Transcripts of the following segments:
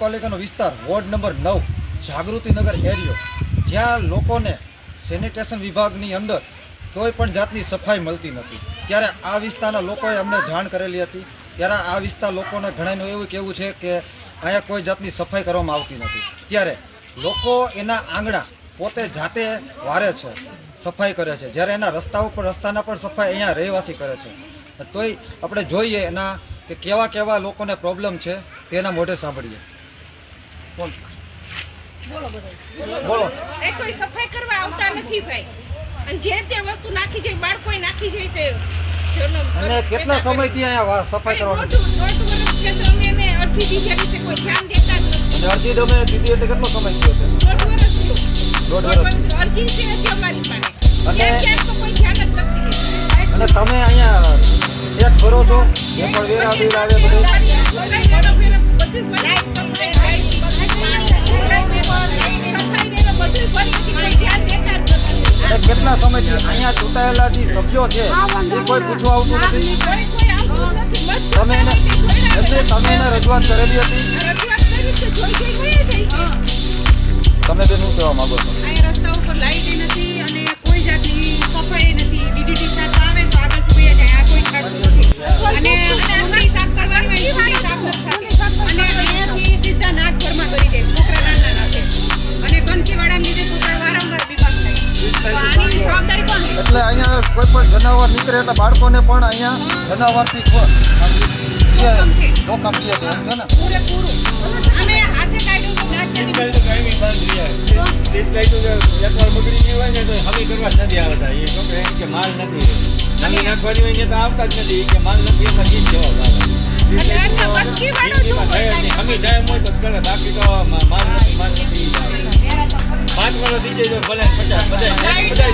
પાલિકાનો વિસ્તાર, ward number નવ જાગૃતિનગર એરિયો. જ્યાં લોકોને સેનિટેશન વિભાગની અંદર કોઈ પણ જાતની સફાઈ મળતી નથી. ત્યારે આ વિસ્તારના લોકોએ અમને જાણ કરેલી હતી. ત્યારે આ વિસ્તાર લોકોને ઘણાનું એવું કહેવું છે કે અહીંયા કોઈ જાતની સફાઈ કરવામાં આવતી નથી. ત્યારે લોકો એના આંગણા પોતે જાતે વારે છે, સફાઈ કરે છે. જ્યારે એના રસ્તા ઉપર, રસ્તાના પણ સફાઈ અહીંયા રહેવાસી કરે છે. તોય આપણે જોઈએ એના કે કેવા કેવા લોકોને પ્રોબ્લેમ છે તેના મોઢે સાંભળીએ. કોણ બોલો એ કોઈ સફાઈ કરવા આવતા નથી ભાઈ. અને જે તે વસ્તુ નાખી જાય બાળકો નાખી જાય છે અને કેટલા સમયથી અહીંયા સફાઈ કરવાની? અરજી કોઈ ધ્યાન દેતા જ અરજી તમે દીધી એટલે કેટલો સમય થયો છે? દોઢ વર્ષ અરજી છે હજી અમારી પાસે. અને- તમે અહીંયા ચેક ભરો છો એ પણ વેરા બિલ આવે બધું? કેટલા સમયથી અહીંયા ચૂંટાયેલા જે સભ્યો છે, એ કોઈ પૂછવા આવતું નથી? તમે એને એટલે તમે એને રજૂઆત કરેલી હતી? તમે બેન શું કહેવા માંગો છો? રસ્તા ઉપર લાઈટ નથી. એટલે અહીંયા કોઈ પણ જનાવર નીકળે એટલે બાળકોને પણ અહીંયા જનાવરથી જોખમ કહે છે એમ છે ને? માલ નથી નવી નાખવાની હોય તો આવતા જ નથી. કે માલ નથી એમાં ગીત જવાબ આવે. એટલે એમને વસ્તી હોય? તો બાકી તો માલ નથી માલ નથી. પાંચ વર્ષ થઈ ભલે પચાસ બધા બધા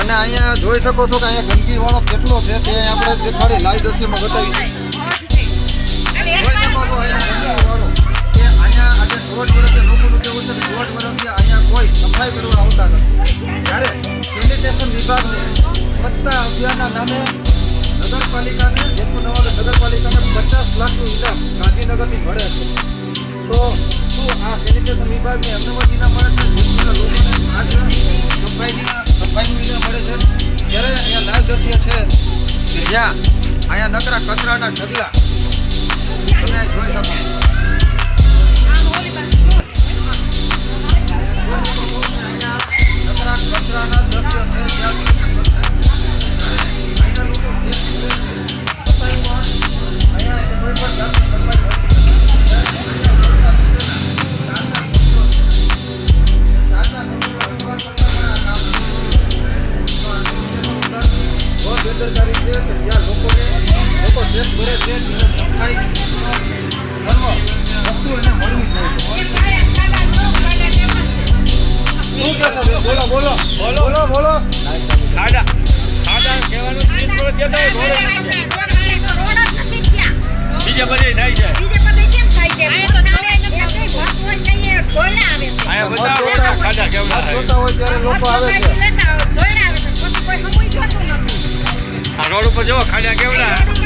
અને અહીંયા જોઈ શકો છો કે અહીંયા ગંદકી વાળો કેટલો છે તે આપણે દેખાડી લાઈવ દ્રશ્યમાં બતાવીશું. જોઈ શકો છો અહીંયા વાળો કે અહીંયા આજે દોઢ વર્ષથી લોકોનું કેવું છે કે અહીંયા કોઈ સફાઈ કરવા આવતા નથી. ત્યારે સેનિટેશન વિભાગને સ્વચ્છતા અભિયાનના નામે નગરપાલિકાને જેતપુર નગરપાલિકાને પચાસ લાખનું ઇનામ ગાંધીનગરથી મળે છે તો શું આ સેનિટેશન વિભાગને અનુમતિના મળે છે? જેતપુરના લોકોને મળે છે. જ્યારે અહીંયા લાલ દ્રશ્ય છે, કે જ્યાં અહીંયા નકરા કચરાના ઢગલા, તમે જોઈ શકો. ટેક્સ ભરે સફાઈ ખાડા ખાડા કહેવાનું જ રોડ ઉપર જો ખાડા કેવડા?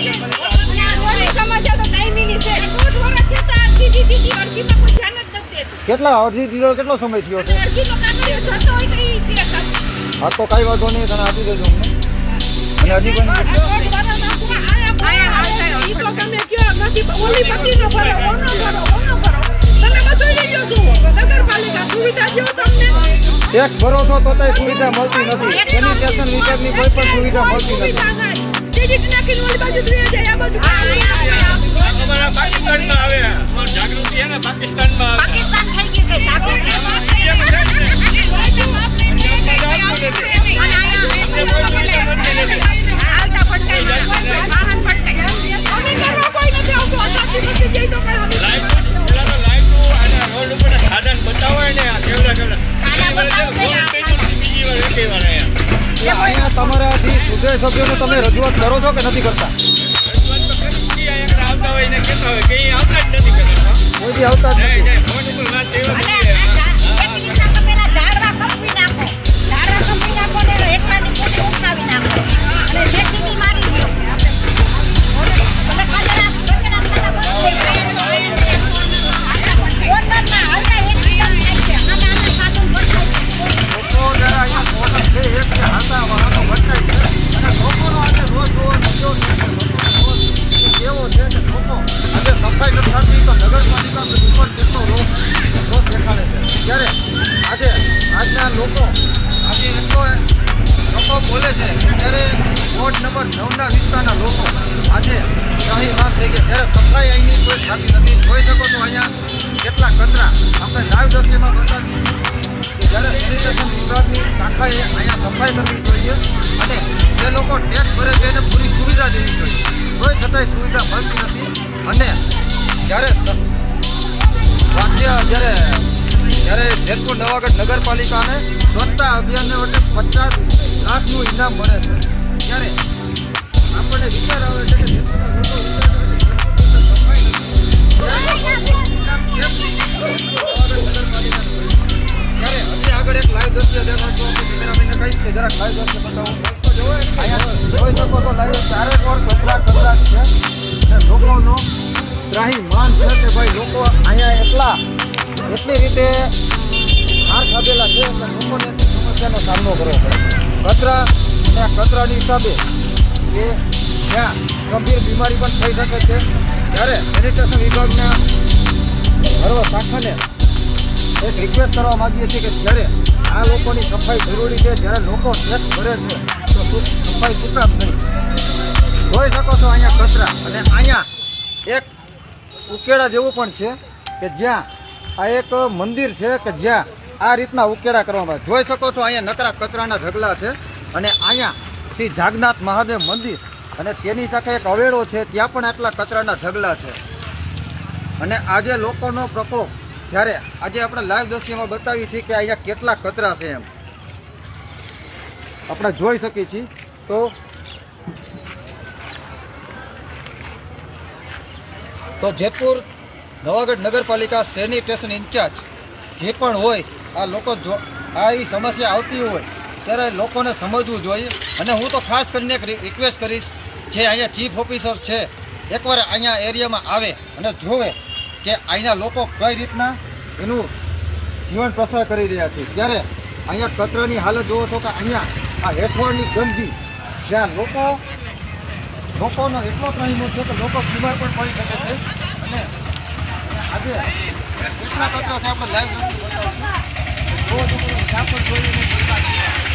કેટલા અરજી દીધો કેટલો સમય થયો છે? હા તો કઈ વાંધો નહીં તને આપી દેજો અમને. અને હજી પણ ટેક્સ ભરો છો તો તે સુવિધા મળતી નથી. સેનિટેશન વિભાગની કોઈ પણ સુવિધા મળતી નથી. પાકિસ્તાનમાં આવે. જાગૃતિ ને પાકિસ્તાનમાં પાકિસ્તાન થઈ ગઈ છે સાધન બતાવો ને કેવડા કેવડા. તમારાથી સુધરે સભ્યોને તમે રજૂઆત કરો છો કે નથી કરતા? રજૂઆત તો કરતી આવતા હોય ને કેતા હોય કઈ આવતા જ નથી કરતા. કોઈ આવતા જ નથી. લોકો છે. ત્યારે વોર્ડ નંબર નવના વિસ્તારના લોકો આજે શાહી વાત થઈ ગયા. ત્યારે સફાઈ અહીંની કોઈ થતી નથી. જોઈ શકો તો અહીંયા કેટલા કચરા આપણે લાઈવ દ્રશ્યમાં બતાવી જ્યારે સેનિટેશન વિભાગની શાખાએ અહીંયા સફાઈ કરવી જોઈએ અને જે લોકો ટેક્સ ભરે છે એને પૂરી સુવિધા દેવી જોઈએ. કોઈ છતાંય સુવિધા મળતી નથી. અને જ્યારે રાજ્ય જ્યારે જ્યારે જેતપુર નવાગઢ નગરપાલિકાને સ્વચ્છતા અભિયાનને વચ્ચે પચાસ લાખનું ઇનામ મળે છે. ત્યારે આપણને વિચાર આવે છે કે આગળ એક લાઈવ દ્રશ્ય દેખાડતો કે જરાક લાઈવ દ્રશ્ય બતાવો. અહીંયા જોઈ શકો તો લાઈવ ચારે કોર કચરા કચરા છે. અને લોકોનો ત્રાહી માન છે કે ભાઈ લોકો અહીંયા એટલા એટલી રીતે હાર ખાધેલા છે કે લોકોને એટલી સમસ્યાનો સામનો કરવો પડે. કચરા અને કચરાની હિસાબે એ ત્યાં ગંભીર બીમારી પણ થઈ શકે છે. ત્યારે સેનિટેશન વિભાગના સર્વ શાખાને એક રિક્વેસ્ટ કરવા માંગીએ છીએ કે જ્યારે આ લોકોની સફાઈ જરૂરી છે, જ્યારે લોકો ટેક્સ ભરે છે, તો સફાઈ શું કામ નહીં. જોઈ શકો છો અહીંયા કચરા અને અહીંયા એક ઉકેડા જેવું પણ છે કે જ્યાં આ એક મંદિર છે કે જ્યાં આ રીતના ઉકેરા કરવામાં જોઈ શકો છો અહીંયા નકરા કચરાના ઢગલા છે અને અહીંયા શ્રી જાગનાથ મહાદેવ મંદિર અને તેની સાથે એક અવેડો છે, ત્યાં પણ આટલા કચરાના ઢગલા છે. અને આજે લોકોનો પ્રકોપ, જ્યારે આજે આપણે લાઈવ દ્રશ્યમાં બતાવી છીએ કે અહીંયા કેટલા કચરા છે એમ. આપણે જોઈ શકીએ છીએ તો તો જેતપુર નવાગઢ નગરપાલિકા સેનિટેશન ઇન્ચાર્જ જે પણ હોય આ લોકો આ એ સમસ્યા આવતી હોય, ત્યારે લોકોને સમજવું જોઈએ. અને હું તો ખાસ કરીને એક રિક્વેસ્ટ કરીશ, જે અહીંયા ચીફ ઓફિસર છે, એકવાર અહીંયા એરિયામાં આવે અને જોવે કે અહીંના લોકો કઈ રીતના એનું જીવન પસાર કરી રહ્યા છે. ત્યારે અહીંયા કચરાની હાલત જોવો છો કે અહીંયા આ હેઠવાડની ગંદકી, જ્યાં લોકો લોકોનો એટલો ત્રાહીમો છે કે લોકો બીમાર પણ પડી શકે છે. અને આજે કેટલા કચરા છે, આપણે લાઈવ છો તો પણ જોઈએ